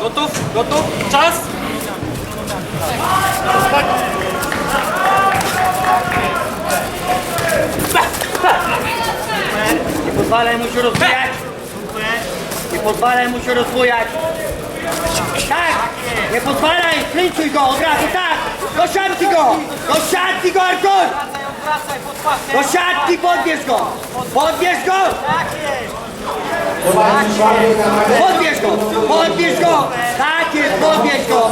Gotów? Gotów? Czas? Nie pozwalaj mu się rozbujać. Nie pozwalaj mu się rozbujać. Tak! Nie pozwalaj! Klinczuj go od razu, tak! Do siatki go! Do siatki go, Artur! Do siatki podbierz go! Podbierz go! Podbierz go! Podbierz go! Tak jest, podbierz go!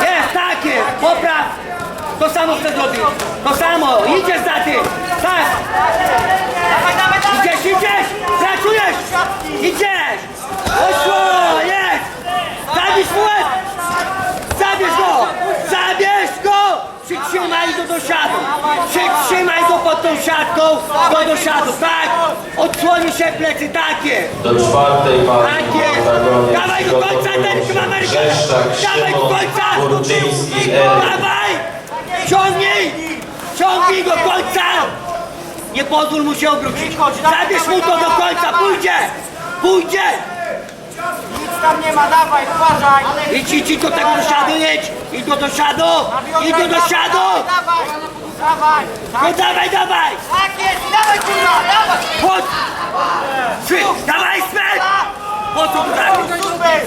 Jest, tak jest! Popraw! To samo chcę zrobić! To samo! Idziesz za tym! Tak! Idziesz, idziesz! Pracujesz! Idziesz! Poszło! Jest! Zabierz mu łeb! Zabierz go! Zabierz go! Przytrzymaj go do siadu! Przytrzymaj go pod tą siatką! Go do siadu, tak! Odsłoni się plecy, takie! Do czwartej walki Tak oktagonie Dawaj do końca, ten przygotowuje Ameryka! Brzeszczak, Dawaj do Szymon, końca! Burczyński, Eryk. Dawaj! Ciągnij! Do końca! Nie pozwól mu się obrócić! Zabierz mu to do końca! Pójdzie! Pójdzie! Tam nie ma, dawaj, uważaj! Idź, idź, idź do tego do siadu, idź! Idź go do siadu! Idź go do siadu! Dawaj, dawaj! No dawaj, dawaj! Tak jest, dawaj kurwa, dawaj! Chodź! Trzy! Dawaj, Smek! Po co tu robisz? Super!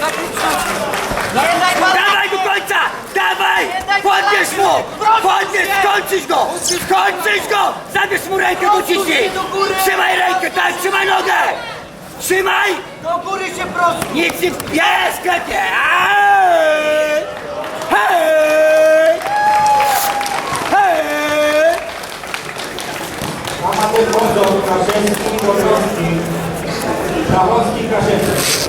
Jeden, dwa, Dawaj do końca! Dawaj! Podbierz mu! Podbierz! Skończysz go! Skończysz go! Zabierz mu rękę, dociśnij! Trzymaj rękę, tak! Trzymaj nogę! Trzymaj! do góry się prosto! Nic nie... Jest, klepie! Hej! Hej! Hej! Amator Wodą, Kraszewski, Bobrowski, Szachowski, Kraszewski.